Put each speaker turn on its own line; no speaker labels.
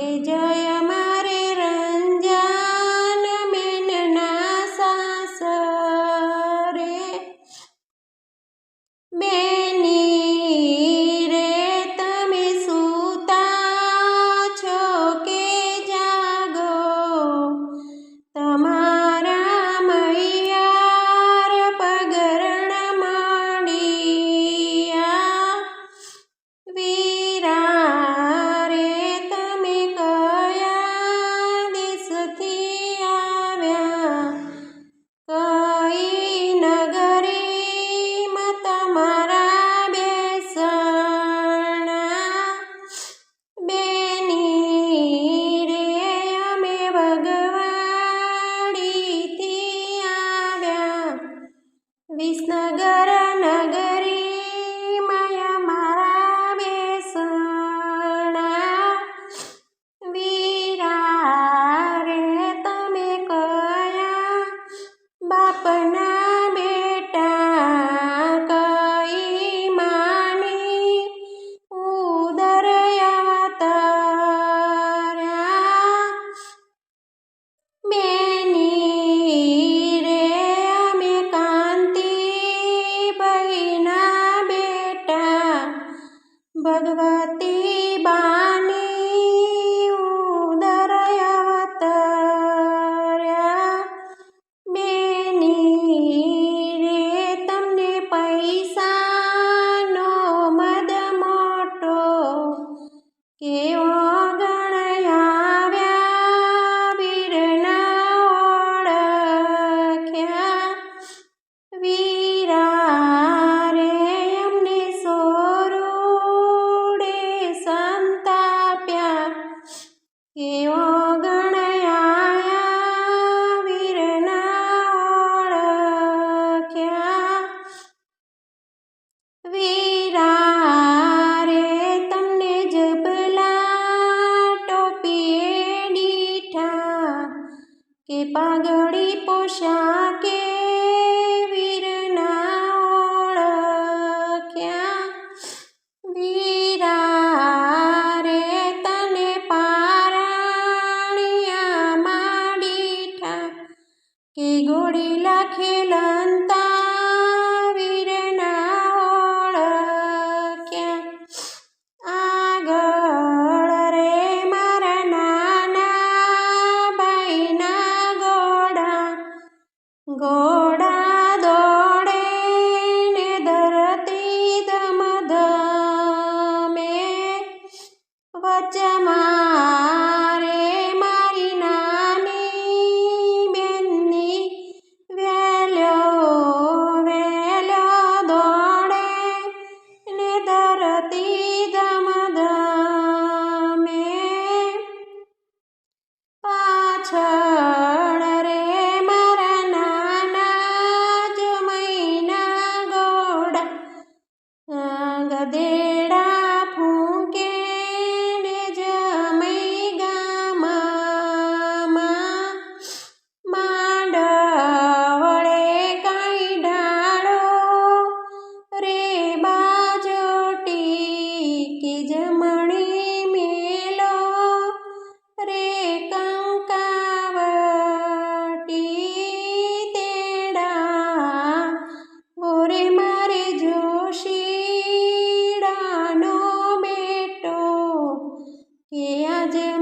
કે જય મારે રંજાન મેનના સાસરે. બે भगवती કેવો ગણયા વીરના ઓળખ્યા. વીરા રે તમને જબલા ટોપીએ દીઠા કે પાઘડી પોશાકે ದೇ 爷爷家。